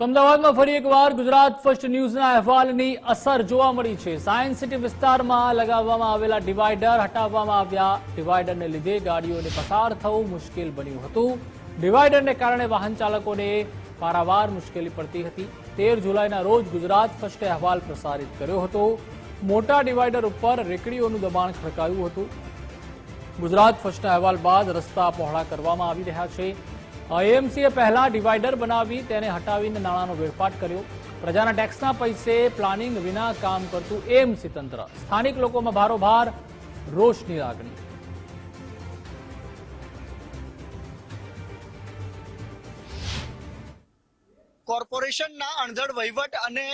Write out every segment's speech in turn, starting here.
તો અમદાવાદમાં ફરી એકવાર ગુજરાત ફર્સ્ટ ન્યૂઝના અહેવાલની અસર જોવા મળી છે. સાયન્સ સિટી વિસ્તારમાં લગાવવામાં આવેલા ડિવાઈડર હટાવવામાં આવ્યા. ડિવાઈડરને લીધે ગાડીઓને પસાર થવું મુશ્કેલ બન્યું હતું. ડિવાઈડરને કારણે વાહન ચાલકોને પારાવાર મુશ્કેલી પડતી હતી. તેર જુલાઈના રોજ ગુજરાત ફર્સ્ટે અહેવાલ પ્રસારિત કર્યો હતો. મોટા ડિવાઈડર ઉપર રેકડીઓનું દબાણ ખડકાયું હતું. ગુજરાત ફર્સ્ટના અહેવાલ બાદ રસ્તા પહોળા કરવામાં આવી રહ્યા છે. એએમસીએ પહેલા ડિવાઈડર બનાવી તેને હટાવીને નાણાંનો વેડફાટ કર્યો. પ્રજાના ટેક્સના પૈસે પ્લાનિંગ વિના કામ કરતું એએમસી તંત્ર. સ્થાનિક લોકોમાં ભારોભાર, રોષની લાગણી. કોર્પોરેશનના અણધડ વહીવટ અને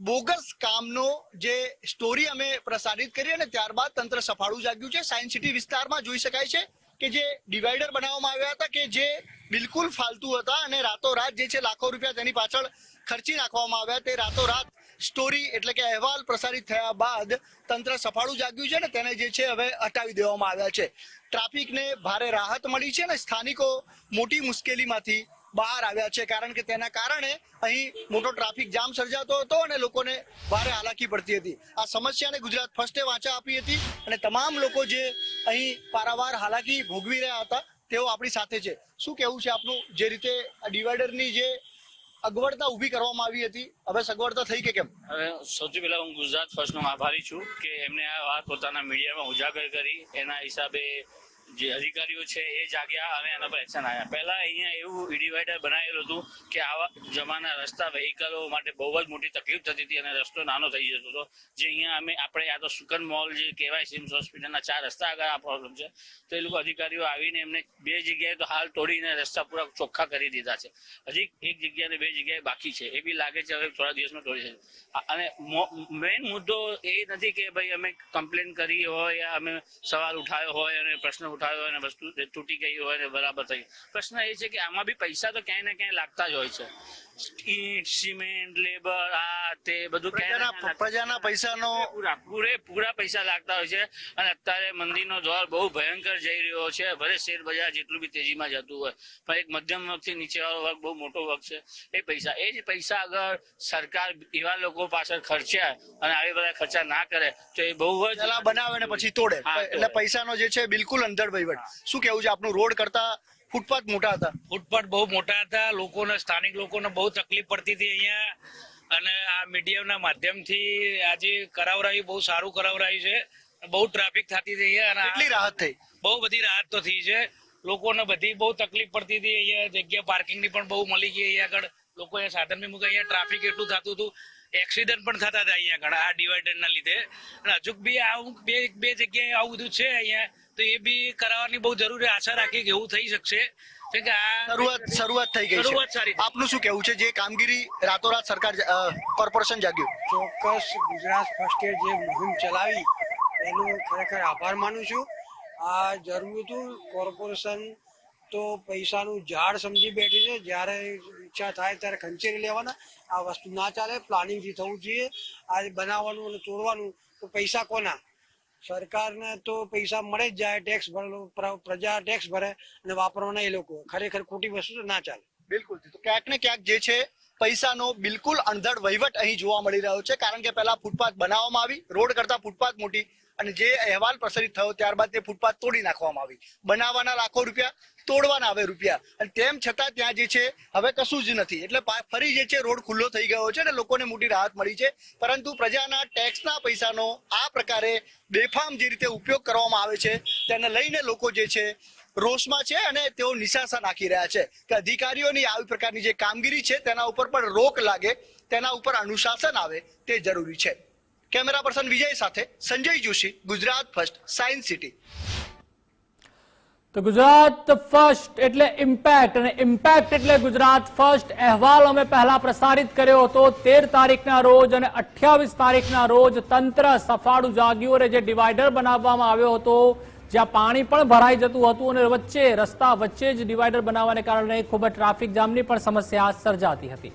બોગસ કામનો જે સ્ટોરી અમે પ્રસારિત કરી અને ત્યારબાદ તંત્ર સફાળું જાગ્યું છે. સાયન્સ સિટી વિસ્તારમાં જોઈ શકાય છે કે જે ડિવાઈડર બનાવવામાં આવ્યા હતા કે જે બિલકુલ ફાલતુ હતા અને રાતોરાત જે છે લાખો રૂપિયા તેની પાછળ ખર્ચી નાખવામાં આવ્યા. તે રાતોરાત સ્ટોરી એટલે કે અહેવાલ પ્રસારિત થયા બાદ તંત્ર સફાળું જાગ્યું છે ને તેને જે છે હવે હટાવી દેવામાં આવ્યા છે. ટ્રાફિકને ભારે રાહત મળી છે ને સ્થાનિકો મોટી મુશ્કેલીમાંથી બહાર આવ્યા છે કારણ કે તેના કારણે અહીં મોટો ટ્રાફિક જામ સર્જાતો હતો અને લોકોને ભારે હાલાકી પડતી હતી. આ સમસ્યાને ગુજરાત ફર્સ્ટે વાંચા આપી હતી અને તમામ લોકો જે અહીં પારાવાર હાલાકી ભોગવી રહ્યા હતા તેઓ આપણી સાથે છે. શું કેવું છે આપનું? જે રીતે ડિવાઈડરની જે અગવડતા ઊભી કરવામાં આવી હતી, હવે સગવડતા થઈ કે કેમ? હવે સૌથી પહેલા હું ગુજરાત ફર્સ્ટનો આભારી છું કે એમને આ વાત પોતાના મીડિયામાં ઉજાગર કરી. એના હિસાબે જે અધિકારીઓ છે એ જાગ્યા અને એના પર એક્શન આવ્યા પહેલા અહીંયા એવું ડિવાઈડર બનાવેલું હતું કે આવા જમાના રસ્તા વેહિકલો માટે બહુ જ મોટી તકલીફ થતી હતી અને રસ્તો નાનો થઈ જતો હતો. જે અહીંયા અમે, આપણે આ તો સુકન મોલ જે કહેવાય સિમ્સ હોસ્પિટલના ચાર રસ્તા આગળ આ પ્રોબ્લેમ છે. તો એ લોકો અધિકારીઓ આવીને એમને બે જગ્યાએ તો હાલ તોડીને રસ્તા પૂરા ચોખ્ખા કરી દીધા છે. હજી એક જગ્યાને બે જગ્યાએ બાકી છે. એ બી લાગે છે હવે થોડા દિવસમાં તોડી છે. અને મેઇન મુદ્દો એ નથી કે ભાઈ અમે કમ્પ્લેન કરી હોય, અમે સવાલ ઉઠાવ્યો હોય અને પ્રશ્ન ઉઠાવ્યો અને વસ્તુ તૂટી ગઈ હોય ને બરાબર થઈ. પ્રશ્ન એ છે કે આમાં બી પૈસા તો ક્યાંય ને ક્યાંય લાગતા જ હોય છે. ઈટ સિમેન્ટ લેબર આ તે બધું પ્રજાના પૈસાનો પૂરા પૂરે પૂરા પૈસા લાગતા હોય છે. અને અત્યારે મંદીનો દોર બહુ ભયંકર જઈ રહ્યો છે. ભલે શેર બજાર જેટલું બી તેજીમાં જતું હોય પણ એક મધ્યમ વર્ગથી નીચેવાળો વર્ગ બહુ મોટો વર્ગ છે. એ પૈસા એ જ પૈસા અગર સરકાર એવા લોકો પાછળ ખર્ચ્યા અને આવી બધા ખર્ચા ના કરે તો એ બહુ જ બનાવે ને પછી તોડે. એટલે. પૈસાનો જે છે બિલકુલ અંધડ વહીવટ. શું કેવું છે? આપનું રોડ કરતા ફૂટપાથ મોટા હતા. ફૂટપાથ બહુ મોટા હતા. લોકોને સ્થાનિક લોકોને બહુ તકલીફ પડતી હતી અહીંયા. અને આ મીડિયાના માધ્યમથી આજે કરાવરાયું બહુ સારું કરાવરાયું છે. બહુ ટ્રાફિક થતી હતી અહીંયા. કેટલી રાહત થઈ? બહુ બધી રાહત તો થઈ છે. લોકોને બધી બહુ તકલીફ પડતી હતી અહીંયા. જગ્યા પાર્કિંગની પણ બહુ મળી ગઈ અહીંયા આગળ. લોકો અહીંયા સાધન બી મૂકે અહીંયા ટ્રાફિક એટલું થતું હતું. એક્સિડન્ટ પણ થતા હતા અહીંયા આગળ આ ડિવાઈડરના લીધે. અને હજુ બી આવું બે બે જગ્યાએ આવું બધું છે અહીંયા. તો એ બી કરાવવાની બહુ જરૂરી આશા રાખી કે એવું થઈ શકશે. કે આ શરૂઆત શરૂઆત થઈ ગઈ શરૂઆત સારી આપનું શું કેવું છે? જે કામગીરી રાતોરાત સરકાર કોર્પોરેશન જાગ્યું. ચોક્કસ ગુજરાત ફર્સ્ટે જે મુહિમ ચલાવી એનો ખરેખર આભાર માનું છું. આ જરૂર હતું કોર્પોરેશન તો પૈસાનું ઝાડ સમજી બેઠી છે. જ્યારે ઈચ્છા થાય ત્યારે ખંચેરી લેવાના. આ વસ્તુ ના ચાલે. પ્લાનિંગથી થવું જોઈએ. આ બનાવવાનું અને તોડવાનું. તો પૈસા કોના? સરકારને તો પૈસા મળે જ જાય ટેક્સ ભરેલો, પ્ર- પ્રજા ટેક્સ ભરે અને વાપરવાના એ લોકો. ખરેખર ખોટી વસ્તુ ના ચાલે. બિલકુલ. તો ક્યાંક ને ક્યાંક જે છે, પૈસાનો બિલકુલ અણધડ વહીવટ અહીં જોવા મળી રહ્યો છે. કારણ કે પહેલા ફૂટપાથ બનાવવામાં આવી, રોડ કરતા ફૂટપાથ મોટી. અને જે અહેવાલ પ્રસારિત થયો ત્યારબાદ તે ફૂટપાથ તોડી નાખવામાં આવી. બનાવવાના લાખો રૂપિયા, તોડવાના આવે રૂપિયા. અને તેમ છતાં ત્યાં જે છે, હવે કશું જ નથી. એટલે ફરી જે છે, રોડ ખુલ્લો થઈ ગયો છે અને લોકોને મોટી રાહત મળી છે. પરંતુ પ્રજાના ટેક્સના પૈસાનો આ પ્રકારે બેફામ જે રીતે ઉપયોગ કરવામાં આવે છે, તેને લઈને લોકો જે છે, રોષમાં છે અને તેઓ નિશાસા નાખી રહ્યા છે. કે અધિકારીઓની આવી પ્રકારની જે કામગીરી છે, તેના ઉપર પણ રોક લાગે, તેના ઉપર અનુશાસન આવે, તે જરૂરી છે. કેમેરા પર્સન વિજય સાથે Sanjay Joshi, Gujarat First, science city. તો ગુજરાત ફર્સ્ટ એટલે ઇમ્પેક્ટ અને ઇમ્પેક્ટ એટલે ગુજરાત ફર્સ્ટ અહેવાલ અમે પહેલા પ્રસારિત કર્યો હતો તેર તારીખના રોજ અને અઠ્યાવીસ તારીખના રોજ તંત્ર સફાળું જાગ્યું અને જે ડિવાઈડર બનાવવામાં આવ્યો હતો, જ્યાં પાણી પણ ભરાઈ જતું હતું અને વચ્ચે, રસ્તા વચ્ચે જ ડિવાઈડર બનાવવાને કારણે ખૂબ જ ટ્રાફિક જામની પણ સમસ્યા સર્જાતી હતી.